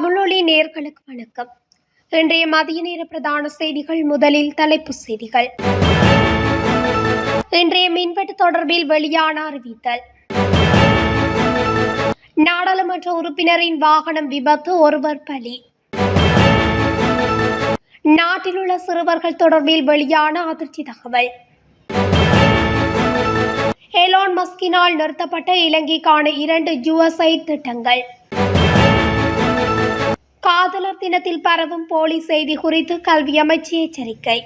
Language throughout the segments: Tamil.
தமிழொலி நேர்களுக்கு வணக்கம். இன்றைய மதிய நேர பிரதான செய்திகள் முதலில் தலைப்புச் செய்திகள். இன்றைய மின்வெட்டு தொடர்பில் வெளியான அறிவித்தல். நாடாளுமன்ற உறுப்பினரின் வாகனம் விபத்து ஒருவர் பலி. நாட்டில் உள்ள சிறுவர்கள் தொடர்பில் வெளியான அதிர்ச்சி தகவல். எலான் மஸ்கினால் நிறுத்தப்பட்ட இலங்கைக்கான இரண்டு யுஎஸ்ஐ திட்டங்கள். காதலர் தினத்தில் பரவும் போலி செய்தி குறித்து கல்வி அமைச்சு எச்சரிக்கை.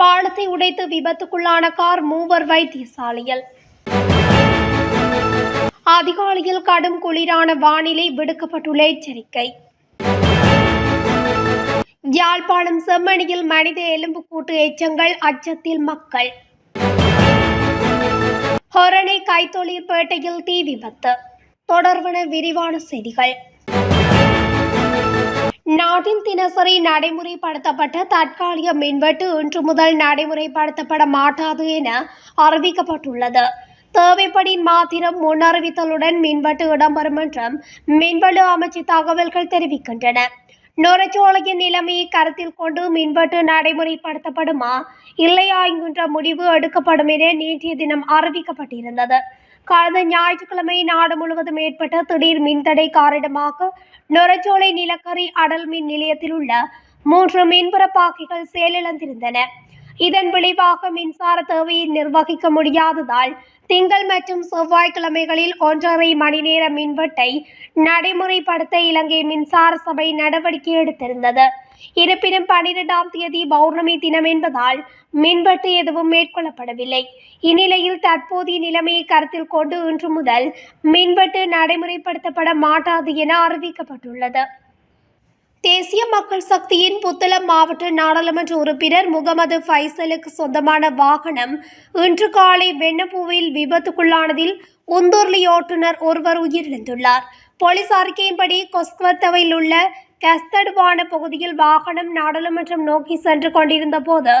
பாலத்தை உடைத்து விபத்துக்குள்ளான கார் மூவர் வைத்தியசாலையில். அதிகாலையில் கடும் குளிரான வானிலை விடுக்கப்பட்டுள்ள எச்சரிக்கை. யாழ்ப்பாணம் செம்மணியில் மனித எலும்புக்கூட்டு எச்சங்கள் அச்சத்தில் மக்கள். ஹொரணை கைத்தொழிற்பேட்டையில் தீ விபத்து. தொடர்பான விரிவான செய்திகள். நாட்டின் தினசரி நடைமுறைப்படுத்தப்பட்ட தற்காலிக மின்வெட்டு இன்று முதல் நடைமுறைப்படுத்தப்பட மாட்டாது என அறிவிக்கப்பட்டுள்ளது. தேவைப்படி மாத்திரம் முன்னறிவித்தலுடன் மின்வெட்டு இடம்பெறும் என்றும் மின்வெளு அமைச்சு தகவல்கள் தெரிவிக்கின்றன. நுரைச்சோலையின் நிலைமையை கருத்தில் கொண்டு மின்வெட்டு நடைமுறைப்படுத்தப்படுமா? இல்லையா என்கின்ற முடிவு எடுக்கப்படும் என நேற்றைய தினம் அறிவிக்கப்பட்டிருந்தது. கடந்த ஞாயிற்றுக்கிழமை நாடு முழுவதும் ஏற்பட்ட திடீர் மின்தடை காரணமாக நுரைச்சோலை நிலக்கரி அடல் மின் நிலையத்தில் உள்ள மூன்று மின்புற பாக்கிகள் செயலிழந்திருந்தன. இதன் விளைவாக மின்சார தேவையை நிர்வகிக்க முடியாததால் திங்கள் மற்றும் செவ்வாய்க்கிழமைகளில் ஒன்றரை மணி நேர மின்வெட்டை நடைமுறைப்படுத்த இலங்கை மின்சார சபை நடவடிக்கை எடுத்திருந்தது. இருப்பினும் பனிரெண்டாம் தேதி பௌர்ணமி தினம் என்பதால் மின்வெட்டு எதுவும் மேற்கொள்ளப்படவில்லை. இந்நிலையில் தற்போதைய நிலைமையை கருத்தில் கொண்டு இன்று முதல் மின்வெட்டு நடைமுறைப்படுத்தப்பட மாட்டாது என அறிவிக்கப்பட்டுள்ளது. தேசிய மக்கள் சக்தியின் புத்தளம் மாவட்ட நாடாளுமன்ற உறுப்பினர் முகமது ஃபைசலுக்கு சொந்தமான வாகனம் இன்று காலை வெண்ணப்பூவில் விபத்துக்குள்ளானதில் உந்தூர்லி ஓட்டுநர் ஒருவர் உயிரிழந்துள்ளார். போலீஸ் அறிக்கையின்படி கொஸ்கவத்தவையில் உள்ள கஸ்தடுவான பகுதியில் வாகனம் நாடாளுமன்றம் நோக்கி சென்று கொண்டிருந்த போது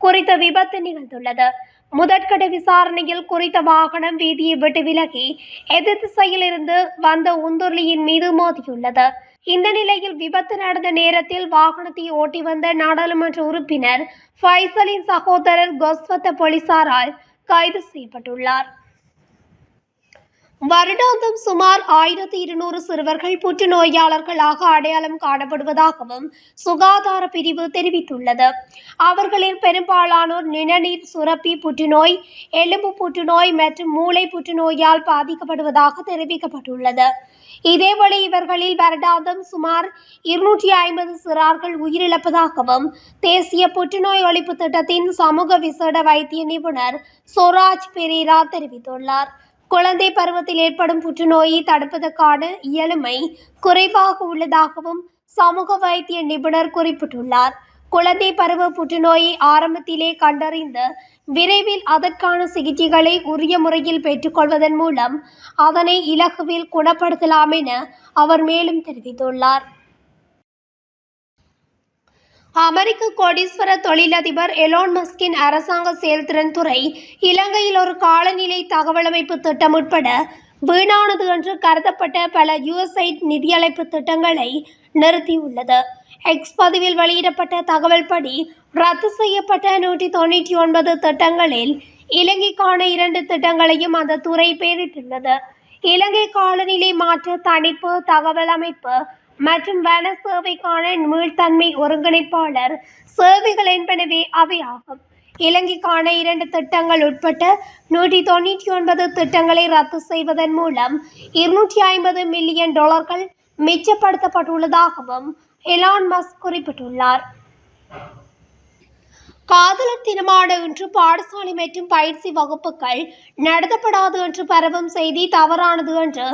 குறித்த விபத்து நிகழ்ந்துள்ளது. முதற்கட்ட விசாரணையில் குறித்த வாகனம் வீதியை விட்டு விலகி எதிர் திசையில் இருந்து வந்த உந்துர்லியின் மீது மோதியுள்ளது. இந்த நிலையில் விபத்து நடந்த நேரத்தில் வாகனத்தை ஓட்டி வந்த நாடாளுமன்ற உறுப்பினர் ஃபைசலின் சகோதரர் கொஸ்வத்த போலீசாரால் கைது செய்யப்பட்டுள்ளார். வருடாந்தம் சுமார் ஆயிரத்தி இருநூறு சிறுவர்கள் புற்றுநோயாளர்களாக அடையாளம் காணப்படுவதாகவும் சுகாதார பிரிவு தெரிவித்துள்ளது. அவர்களில் பெரும்பாலானோர் நிணநீர் சுரப்பி புற்றுநோய் எலும்பு புற்றுநோய் மற்றும் மூளை புற்றுநோயால் பாதிக்கப்படுவதாக தெரிவிக்கப்பட்டுள்ளது. இதேவேளை இவர்களில் வருடாந்தம் சுமார் இருநூற்றி ஐம்பது சிறார்கள் உயிரிழப்பதாகவும் தேசிய புற்றுநோய் ஒழிப்பு திட்டத்தின் சமூக விசேட வைத்திய நிபுணர் சொராஜ் பெரீரா தெரிவித்துள்ளார். குழந்தை பருவத்தில் ஏற்படும் புற்றுநோயை தடுப்பதற்கான இயலுமை குறைவாக உள்ளதாகவும் சமூக வைத்திய நிபுணர் குறிப்பிட்டுள்ளார். குழந்தை பருவ புற்றுநோயை ஆரம்பத்திலே கண்டறிந்து விரைவில் அதற்கான சிகிச்சைகளை உரிய முறையில் பெற்றுக்கொள்வதன் மூலம் அதனை இலகுவில் குணப்படுத்தலாம் என அவர் மேலும் தெரிவித்துள்ளார். அமெரிக்க கோடீஸ்வர தொழிலதிபர் எலோன் மஸ்கின் அரசாங்க செயல்திறன் துறை இலங்கையில் ஒரு காலநிலை தகவலமைப்பு திட்டம் உட்பட வீணானது என்று கருதப்பட்ட பல யூஎஸ்ஐட் நிதியளிப்பு திட்டங்களை நிறுத்தியுள்ளது. எக்ஸ் பதிவில் வெளியிடப்பட்ட தகவல் படி ரத்து செய்யப்பட்ட நூற்றி தொண்ணூற்றி ஒன்பது திட்டங்களில் இலங்கைக்கான இரண்டு திட்டங்களையும் அந்த துறை பெயரிட்டுள்ளது. இலங்கை காலநிலை மாற்ற தணிப்பு தகவல் அமைப்பு மற்றும் வன சேவைக்கான மீள்தன்மை ஒருங்கிணைப்பாளர் சேவைகள் என்பனவே அவை ஆகும் இலங்கைக்கான இரண்டு திட்டங்கள் உட்பட்ட நூற்றி தொண்ணூற்றி ஒன்பது திட்டங்களை ரத்து செய்வதன் மூலம் இருநூற்றி ஐம்பது மில்லியன் டாலர்கள் மிச்சப்படுத்தப்பட்டுள்ளதாகவும் எலான் மஸ்க் குறிப்பிட்டுள்ளார். காதலர் தினமான இன்று பாடசாலை மற்றும் பயிற்சி வகுப்புகள் நடத்தப்படாது என்று பரவும் செய்தி தவறானது என்று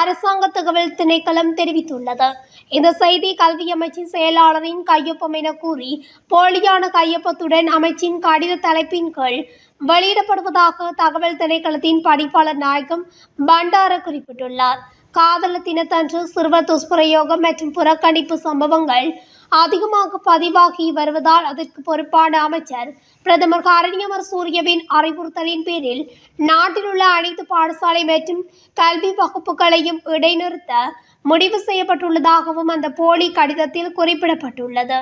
அரசாங்க தகவல் திணைக்களம் தெரிவித்துள்ளது. இந்த செய்தி கல்வி அமைச்சின் செயலாளரின் கையொப்பம் என கூறி போலியான கையொப்பத்துடன் அமைச்சின் கடித தலைப்பின் கீழ் வெளியிடப்படுவதாக தகவல் திணைக்களத்தின் படிப்பாளர் நாயகம் பண்டார குறிப்பிட்டுள்ளார். காதல தினத்தன்று சிறுவர் துஷ்பிரயோகம் மற்றும் புறக்கணிப்பு சம்பவங்கள் அதிகமாக பதிவாகி வருவதால் அதற்கு பொறுப்பான அமைச்சர் பிரதமர் காரணியமர் சூரியவின் அறிவுறுத்தலின் பேரில் நாட்டில் உள்ள அனைத்து பாடசாலை மற்றும் கல்வி வகுப்புகளையும் இடைநிறுத்த முடிவு செய்யப்பட்டுள்ளதாகவும் அந்த போலி கடிதத்தில் குறிப்பிடப்பட்டுள்ளது.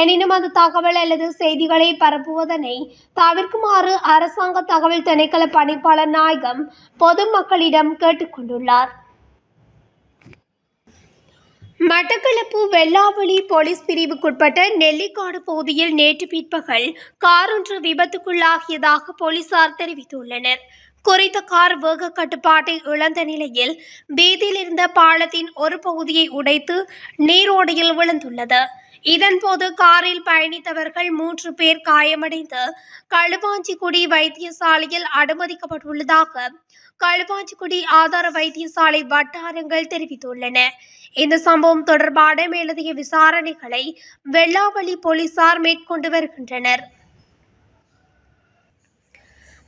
எனினும் அந்த தகவல் அல்லது செய்திகளை பரப்புவதனை தவிர்க்குமாறு அரசாங்க தகவல் திணைக்கள பணிப்பாளர் நாயகம் பொதுமக்களிடம் கேட்டுக்கொண்டுள்ளார். மட்டக்களப்பு வெள்ளாவளி போலீஸ் பிரிவுக்குட்பட்ட நெல்லிக்காடு பகுதியில் நேற்று பிற்பகல் கார் ஒன்று விபத்துக்குள்ளாகியதாக போலீசார் தெரிவித்துள்ளனர். குறித்த கார் வேக கட்டுப்பாட்டை இழந்த நிலையில் வீதியில் இருந்த பாலத்தின் ஒரு பகுதியை உடைத்து நீரோடையில் விழுந்துள்ளது. இதன்போது காரில் பயணித்தவர்கள் மூன்று பேர் காயமடைந்து களுவாஞ்சிக்குடி வைத்தியசாலையில் அனுமதிக்கப்பட்டுள்ளதாக களுவாஞ்சிக்குடி ஆதார வைத்தியசாலை வட்டாரங்கள் தெரிவித்துள்ளன. இந்த சம்பவம் தொடர்பான மேலதிக விசாரணைகளை வெள்ளாவளி போலீசார் மேற்கொண்டு வருகின்றனர்.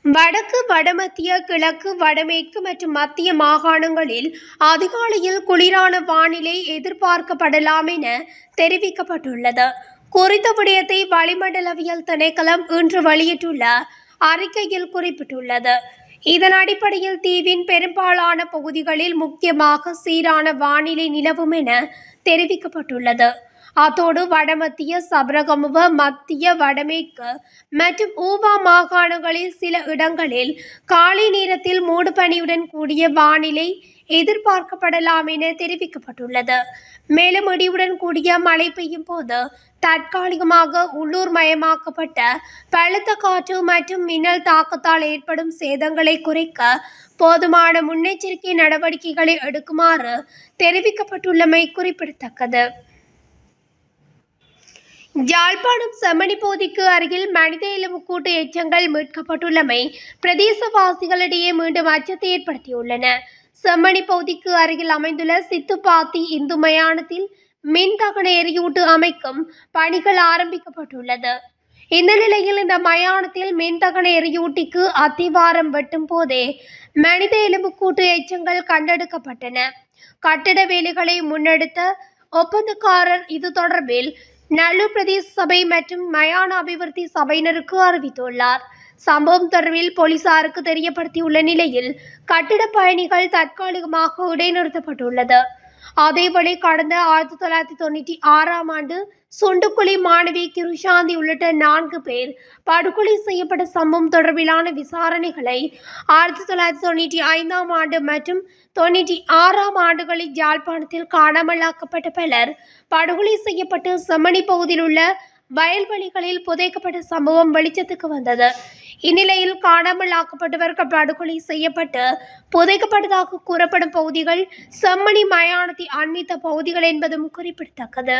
வடக்கு வடமத்திய கிழக்கு வடமேற்கு மற்றும் மத்திய மாகாணங்களில் அதிகாலையில் குளிரான வானிலை எதிர்பார்க்கப்படலாம் என தெரிவிக்கப்பட்டுள்ளது. குறித்த விடயத்தை வளிமண்டலவியல் திணைக்களம் இன்று வெளியிட்டுள்ள அறிக்கையில் குறிப்பிட்டுள்ளது. இதன் அடிப்படையில் தீவின் பெரும்பாலான பகுதிகளில் முக்கியமாக சீரான வானிலை நிலவும் என தெரிவிக்கப்பட்டுள்ளது. அத்தோடு வடமத்திய சபரகமுவ மத்திய வடமேற்கு மற்றும் ஊவா மாகாணங்களில் சில இடங்களில் காலை நேரத்தில் மூடுபனியுடன் கூடிய வானிலை எதிர்பார்க்கப்படலாம் என தெரிவிக்கப்பட்டுள்ளது. மேலும் இடியுடன் கூடிய மழை பெய்யும் போது தற்காலிகமாக உள்ளூர் மயமாக்கப்பட்ட பழுத்த காற்று மற்றும் மின்னல் தாக்கத்தால் ஏற்படும் சேதங்களை குறைக்க போதுமான முன்னெச்சரிக்கை நடவடிக்கைகளை எடுக்குமாறு தெரிவிக்கப்பட்டுள்ளமை குறிப்பிடத்தக்கது. யாழ்ப்பாணம் செம்மணி போதிக்கு அருகில் மனித எலும்புக்கூட்டு எச்சங்கள் மீட்கப்பட்டுள்ளமை பிரதேசவாசிகளிடையே மீண்டும் அச்சத்தை ஏற்படுத்தியுள்ளன. செம்மணி பகுதிக்கு அருகில் அமைந்துள்ள சித்துப்பாத்தி இந்து மயானத்தில் மின்தகன எரியூட்டு அமைக்கும் பணிகள் ஆரம்பிக்கப்பட்டுள்ளது. இந்த நிலையில் இந்த மயானத்தில் மின்தகன எரியூட்டிக்கு அத்திவாரம் வெட்டும் போதே மனித எலும்புக்கூட்டு எச்சங்கள் கண்டெடுக்கப்பட்டன. கட்டிட வேலைகளை முன்னெடுத்த ஒப்பந்தக்காரர் இது தொடர்பில் நல்லூர் பிரதேச சபை மற்றும் மயான அபிவிருத்தி சபையினருக்கு அறிவித்துள்ளார். சம்பவம் தொடர்பில் போலீசாருக்கு தெரியப்படுத்தியுள்ள நிலையில் கட்டிட பயணிகள் தற்காலிகமாக இடைநிறுத்தப்பட்டுள்ளது. அதேவேளை கடந்த ஆயிரத்தி தொள்ளாயிரத்தி தொண்ணூற்றி ஆறாம் ஆண்டு சுண்டுக்குழி மாணவி கிருஷாந்தி உள்ளிட்ட நான்கு பேர் படுகொலை செய்யப்பட்ட சம்பவம் தொடர்பிலான விசாரணைகளை ஆயிரத்தி தொள்ளாயிரத்தி தொண்ணூற்றி ஐந்தாம் ஆண்டு மற்றும் தொண்ணூற்றி ஆறாம் ஆண்டுகளில் யாழ்ப்பாணத்தில் காணாமலாக்கப்பட்ட பலர் படுகொலை செய்யப்பட்டு செம்மணி பகுதியில் உள்ள வயல்வெளிகளில் புதைக்கப்பட்ட சம்பவம் வெளிச்சத்துக்கு வந்தது. இந்நிலையில் காணாமல் ஆக்கப்பட்டவர்கள் படுகொலை செய்யப்பட்டு புதைக்கப்பட்டதாக கூறப்படும் பகுதிகள் செம்மணி மயானத்தை அண்மித்த பகுதிகள் என்பதும் குறிப்பிடத்தக்கது.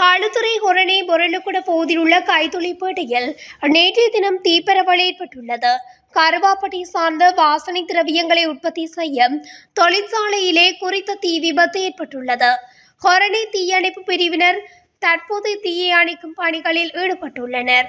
களுத்துறை ஹொரணை பொருளுக்குட பகுதியில் உள்ள கைத்தொழிப்பேட்டையில் நேற்றைய தினம் தீப்பரவல் ஏற்பட்டுள்ளது. கருவாப்பட்டி சார்ந்த வாசனை திரவியங்களை உற்பத்தி செய்ய தொழிற்சாலையிலே குறித்த தீ விபத்து ஏற்பட்டுள்ளது. ஹொரணை தீயணைப்பு பிரிவினர் தற்போது தீயை அணைக்கும் பணிகளில் ஈடுபட்டுள்ளனர்.